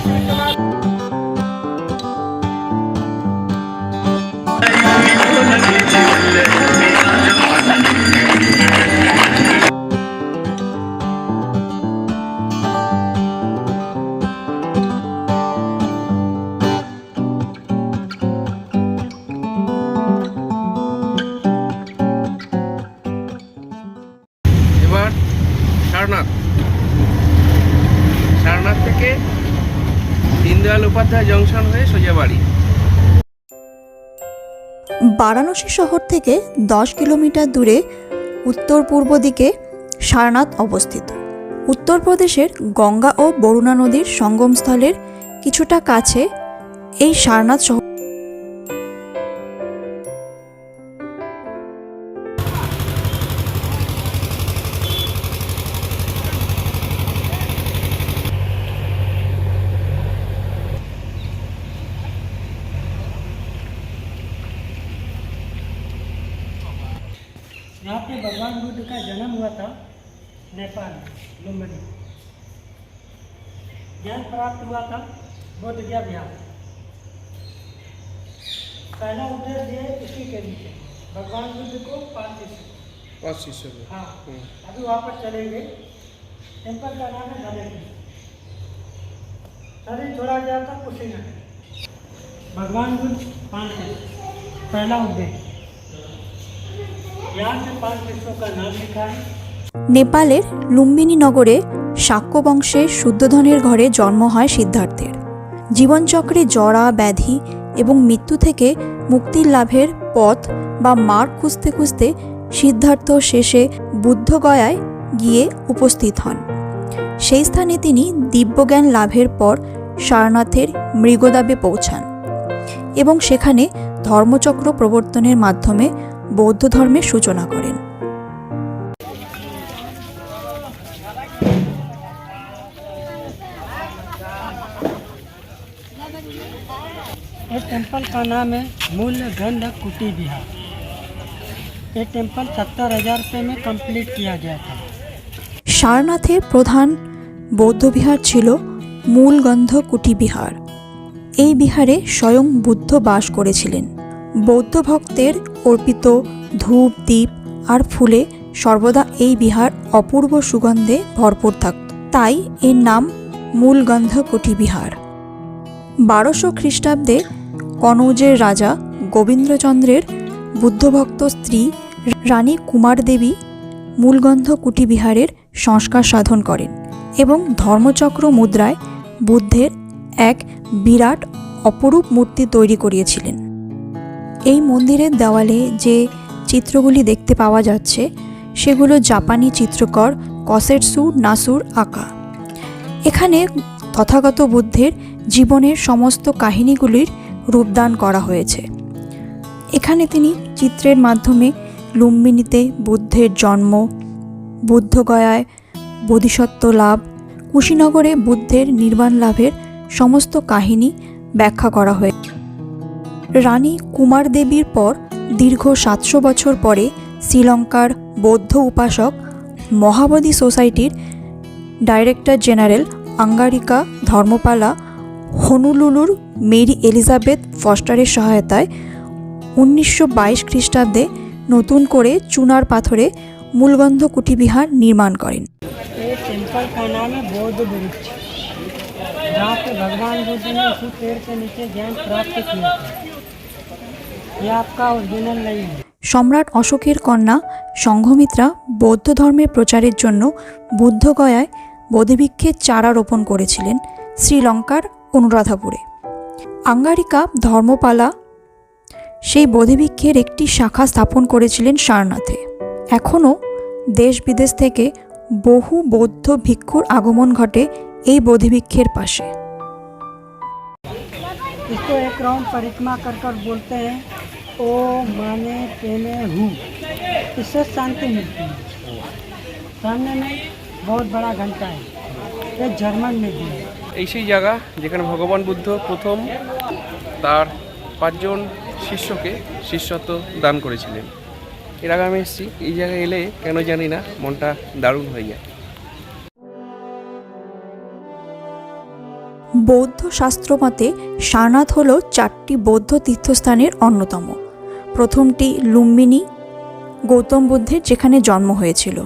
Thank you. Junction হয়ে সোজা বাড়ি। বারাণসী শহর থেকে দশ কিলোমিটার দূরে উত্তর পূর্ব দিকে সারনাথ অবস্থিত। উত্তরপ্রদেশের গঙ্গা ও বরুণা নদীর সঙ্গমস্থলের কিছুটা কাছে এই সারনাথ শহর यहाँ पे भगवान बुद्ध का जन्म हुआ था नेपाल लुम्बनी। ज्ञान प्राप्त हुआ था बोध गया बिहार पहला उत्तर दिया है किसी के नीचे। भगवान बुद्ध को पाँच पाँच शिष्य हाँ हम्म। अभी वहाँ पर चलेंगे। टेंपल का नाम है धनेन्द्र शरीर छोड़ा गया था कुशीनगर। भगवान बुद्ध पाँच पहला उद्देश्य। নেপালের লুম্বিনী নগরে শাক্য বংশে শুদ্ধধনের ঘরে জন্ম হয় সিদ্ধার্থের। জীবনচক্রে জরা, ব্যাধি এবং মৃত্যু থেকে মুক্তির লাভের পথ বা মার্গ খুঁজতে খুঁজতে সিদ্ধার্থ শেষে বুদ্ধগয়ায় গিয়ে উপস্থিত হন। সেই স্থানে তিনি দিব্যজ্ঞান লাভের পর সারনাথের মৃগদাবে পৌঁছান এবং সেখানে ধর্মচক্র প্রবর্তনের মাধ্যমে বৌদ্ধ ধর্মের সূচনা করেন इस टेम्पल का नाम है मूल्य गंध कुटी बिहार ये टेम्पल सत्तर हजार रुपये में कंप्लीट किया गया था সারনাথের প্রধান বৌদ্ধবিহার ছিল মূলগন্ধ কুটি বিহার এই বিহারে স্বয়ং বুদ্ধ বাস করেছিলেন বৌদ্ধ ভক্তের অর্পিত ধূপ দ্বীপ আর ফুলে সর্বদা এই বিহার অপূর্ব সুগন্ধে ভরপুর থাকত তাই এর নাম মূলগন্ধ কুটি বিহার। বারোশো খ্রিস্টাব্দে কনৌজের রাজা গোবিন্দচন্দ্রের বুদ্ধভক্ত স্ত্রী রানী কুমার দেবী মূলগন্ধ কুটিবিহারের সংস্কার সাধন করেন এবং ধর্মচক্র মুদ্রায় বুদ্ধের এক বিরাট অপরূপ মূর্তি তৈরি করিয়েছিলেন। এই মন্দিরের দেওয়ালে যে চিত্রগুলি দেখতে পাওয়া যাচ্ছে, সেগুলো জাপানি চিত্রকর কসেটসু নাসুর আঁকা। এখানে তথাগত বুদ্ধের জীবনের সমস্ত কাহিনীগুলির রূপদান করা হয়েছে। এখানে তিনি চিত্রের মাধ্যমে লুম্বিনীতে বুদ্ধের জন্ম বুদ্ধগয়ায় বোধিসত্ত্ব লাভ, কুশীনগরে বুদ্ধের নির্বাণ লাভের সমস্ত কাহিনী ব্যাখ্যা করা হয়ে রানী কুমার দেবীর পর দীর্ঘ সাতশো বছর পরে শ্রীলঙ্কার বৌদ্ধ উপাসক মহাবোধি সোসাইটির ডাইরেক্টর জেনারেল আঙ্গারিকা ধর্মপালা হনুলুলুর মেরি এলিজাবেথ ফস্টারের সহায়তায় উনিশশো বাইশ খ্রিস্টাব্দে নতুন করে চুনার পাথরে মূলগন্ধ কুটিবিহার নির্মাণ করেন ये टेम्पल का नाम है बौद्ध वृक्ष जहाँ पे भगवान बुद्ध ने उसी पेड़ के नीचे ज्ञान प्राप्त किया था সম্রাট অশোকের কন্যা সংঘমিত্রা বৌদ্ধ ধর্মের প্রচারের জন্য বুদ্ধগয়ায় বোধিবৃক্ষের চারা রোপণ করেছিলেন শ্রীলঙ্কার অনুরাধাপুরে। আঙ্গারিকা ধর্মপালা সেই বোধিবৃক্ষের একটি শাখা স্থাপন করেছিলেন সারনাথে। এখনও দেশ বিদেশ থেকে বহু বৌদ্ধ ভিক্ষুর আগমন ঘটে এই বোধিবৃক্ষের পাশে। इसको एक राउंड परिक्रमा कर कर बोलते हैं ओ माने पेने हूँ इससे शांति मिलती है सामने में बहुत बड़ा घंटा है ये जर्मन में भी है এই সেই জায়গা যেখানে ভগবান বুদ্ধ প্রথম তার পাঁচজন শিষ্যকে শিষ্যত্ব দান করেছিলেন এর আগে আমি এসেছি এই জায়গায় এলে কেন জানি না মনটা দারুণ হয়ে যায় বৌদ্ধ শাস্ত্রমতে সারনাথ হল চারটি বৌদ্ধ তীর্থস্থানের অন্যতম। প্রথমটি লুম্বিনী, গৌতম বুদ্ধের যেখানে জন্ম হয়েছিল।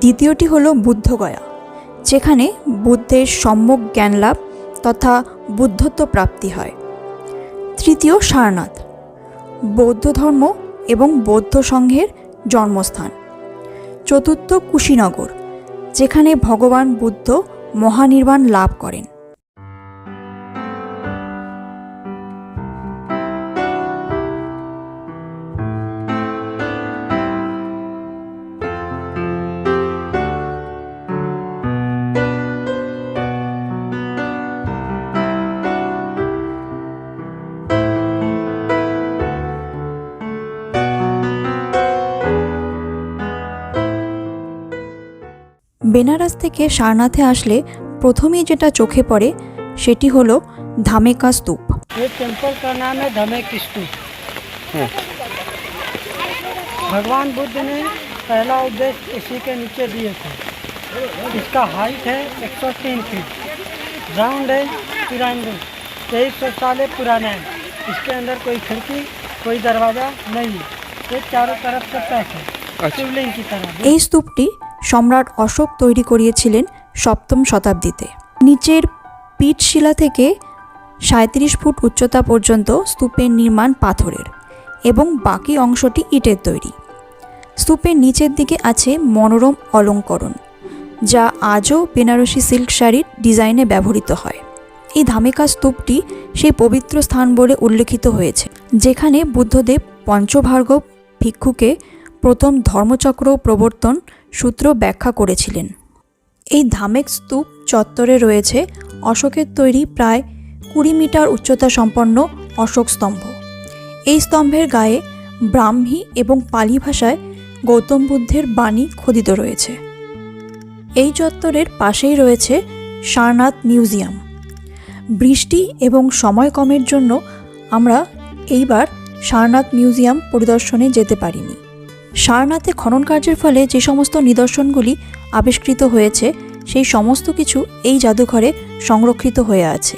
দ্বিতীয়টি হল বুদ্ধগয়া, যেখানে বুদ্ধের সম্যক জ্ঞানলাভ তথা বুদ্ধত্ব প্রাপ্তি হয়। তৃতীয় সারনাথ, বৌদ্ধ ধর্ম এবং বৌদ্ধ সংঘের জন্মস্থান। চতুর্থ কুশীনগর, যেখানে ভগবান বুদ্ধ মহানির্বাণ লাভ করেন। বেনারস থেকে সারনাথে আসলে প্রথমেই যেটা চোখে পড়ে সেটি হলো ধামেকা স্তূপ ये टेम्पल का नाम है धमेक स्तूप হুম भगवान बुद्ध ने पहला उपदेश इसी के नीचे दिए थे इसका हाइट है 103 फीट राउंड है तिरानवे तेईस सौ साल पुराना है इसके अंदर कोई खिड़की कोई दरवाज़ा नहीं है ये चारों तरफ से पैक है अच्छा शिवलिंग की तरह এই স্তূপটি সম্রাট অশোক তৈরি করিয়েছিলেন সপ্তম শতাব্দীতে। নিচের পীঠশিলা থেকে সাঁত্রিশ ফুট উচ্চতা পর্যন্ত স্তূপের নির্মাণ পাথরের এবং বাকি অংশটি ইটের তৈরি। স্তূপের নিচের দিকে আছে মনোরম অলঙ্করণ, যা আজও বেনারসি সিল্ক শাড়ির ডিজাইনে ব্যবহৃত হয়। এই ধামেকা স্তূপটি সেই পবিত্র স্থান বলে উল্লেখিত হয়েছে, যেখানে বুদ্ধদেব পঞ্চভার্গব ভিক্ষুকে প্রথম ধর্মচক্র প্রবর্তন সূত্র ব্যাখ্যা করেছিলেন। এই ধামেক স্তূপ চত্বরে রয়েছে অশোকের তৈরি প্রায় কুড়ি মিটার উচ্চতা সম্পন্ন অশোক স্তম্ভ। এই স্তম্ভের গায়ে ব্রাহ্মী এবং পালি ভাষায় গৌতম বুদ্ধের বাণী খোদিত রয়েছে। এই চত্বরের পাশেই রয়েছে সারনাথ মিউজিয়াম। বৃষ্টি এবং সময় কমের জন্য আমরা এইবার সারনাথ মিউজিয়াম পরিদর্শনে যেতে পারিনি। সারনাথে খনন কার্যের ফলে যে সমস্ত নিদর্শনগুলি আবিষ্কৃত হয়েছে, সেই সমস্ত কিছু এই জাদুঘরে সংরক্ষিত হয়ে আছে।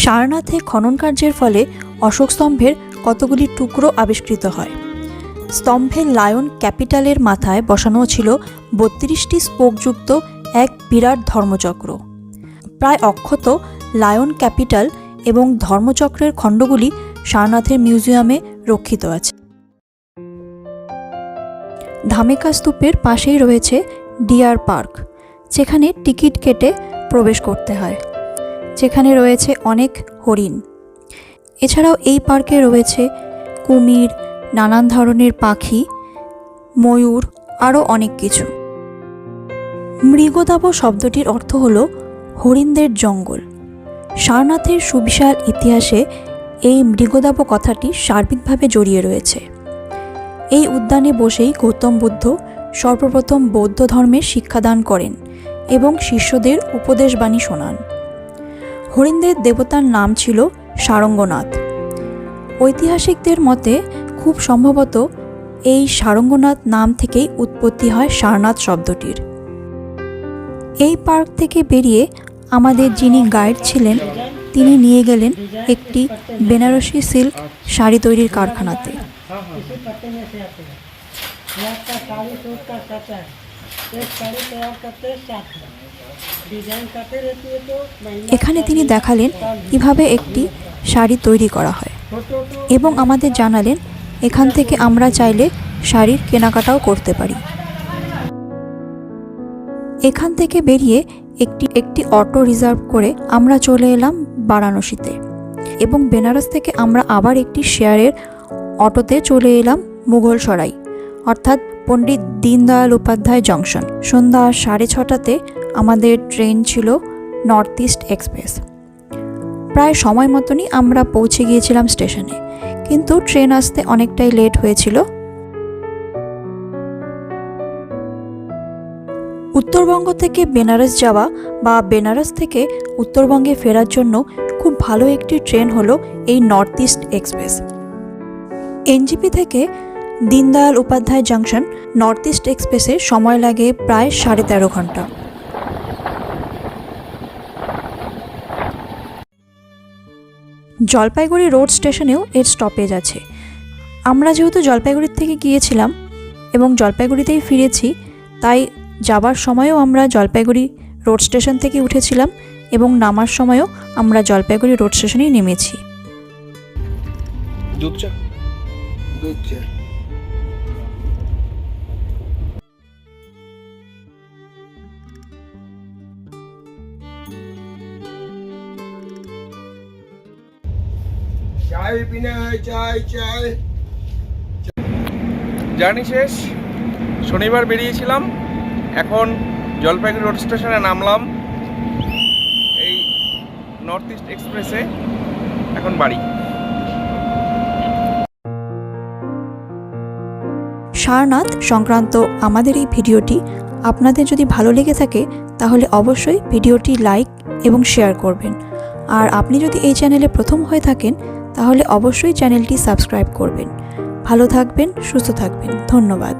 সারনাথে খনন কার্যের ফলে অশোক স্তম্ভের কতগুলি টুকরো আবিষ্কৃত হয়। স্তম্ভের লায়ন ক্যাপিটালের মাথায় বসানো ছিল বত্রিশটি স্পোকযুক্ত এক বিরাট ধর্মচক্র। প্রায় অক্ষত লায়ন ক্যাপিটাল এবং ধর্মচক্রের খণ্ডগুলি সারনাথের মিউজিয়ামে রক্ষিত আছে। ধামেকা স্তূপের পাশেই রয়েছে ডিয়ার পার্ক, যেখানে টিকিট কেটে প্রবেশ করতে হয়। যেখানে রয়েছে অনেক হরিণ। এছাড়াও এই পার্কে রয়েছে কুমির, নানান ধরনের পাখি, ময়ূর, আরও অনেক কিছু। মৃগদাব শব্দটির অর্থ হল হরিণদের জঙ্গল। সারনাথের সুবিশাল ইতিহাসে এই মৃগদাব কথাটি সার্বিকভাবে জড়িয়ে রয়েছে। এই উদ্যানে বসেই গৌতম বুদ্ধ সর্বপ্রথম বৌদ্ধ ধর্মের শিক্ষাদান করেন এবং শিষ্যদের উপদেশবাণী শোনান। হরিণদের দেবতার নাম ছিল সারঙ্গনাথ। ঐতিহাসিকদের মতে খুব সম্ভবত এই সারঙ্গনাথ নাম থেকেই উৎপত্তি হয় সারনাথ শব্দটির। এই পার্ক থেকে বেরিয়ে আমাদের যিনি গাইড ছিলেন, তিনি নিয়ে গেলেন একটি বেনারসি সিল্ক শাড়ি তৈরির কারখানাতে। इसी पत्ते में से आते हैं ये आपका साड़ी सूट का सेट है एक साड़ी तैयार करते हैं साथ में डिजाइन करते रहती है तो महीना এখানে তিনি দেখালেন কিভাবে একটি শাড়ি তৈরি করা হয় फोटो तो এবং আমাদের জানালেন এখান থেকে আমরা চাইলে শাড়ির কেনাকাটাও করতে পারি এখান থেকে বেরিয়ে একটি একটি অটো রিজার্ভ করে আমরা চলে এলাম বারাণসীতে এবং বেনারস থেকে আমরা আবার একটি শেয়ারের অটোতে চলে এলাম মুঘল সরাই, অর্থাৎ পণ্ডিত দীনদয়াল উপাধ্যায় জংশন। সন্ধ্যা সাড়ে ছটাতে আমাদের ট্রেন ছিল নর্থ ইস্ট এক্সপ্রেস। প্রায় সময় মতনই আমরা পৌঁছে গিয়েছিলাম স্টেশনে, কিন্তু ট্রেন আসতে অনেকটাই লেট হয়েছিল। উত্তরবঙ্গ থেকে বেনারস যাওয়া বা বেনারস থেকে উত্তরবঙ্গে ফেরার জন্য খুব ভালো একটি ট্রেন হলো এই নর্থ ইস্ট এক্সপ্রেস। এনজিপি থেকে Deendayal Upadhyay junction, north east এক্সপ্রেসে সময় লাগে প্রায় সাড়ে তেরো ঘণ্টা। জলপাইগুড়ি রোড স্টেশনেও এর স্টপেজ আছে। আমরা যেহেতু জলপাইগুড়ির থেকে গিয়েছিলাম এবং জলপাইগুড়িতেই ফিরেছি, তাই যাবার সময়ও আমরা জলপাইগুড়ি রোড স্টেশন থেকে উঠেছিলাম এবং নামার সময়ও আমরা জলপাইগুড়ি রোড স্টেশনেই নেমেছি। দুধ চা দিচ্ছে চাই চাই চাই। জার্নি শেষ। শনিবার বেরিয়েছিলাম। এখন জলপাইগুড়ি রোড স্টেশনে নামলাম। এই নর্থ ইস্ট এক্সপ্রেসে এখন বাড়ি। সারনাথ সংক্রান্ত আমাদের এই ভিডিওটি আপনাদের যদি ভালো লেগে থাকে, তাহলে অবশ্যই ভিডিওটি লাইক এবং শেয়ার করবেন। আর আপনি যদি এই চ্যানেলে প্রথম হয়ে থাকেন, তাহলে অবশ্যই চ্যানেলটি সাবস্ক্রাইব করবেন। ভালো থাকবেন, সুস্থ থাকবেন। ধন্যবাদ।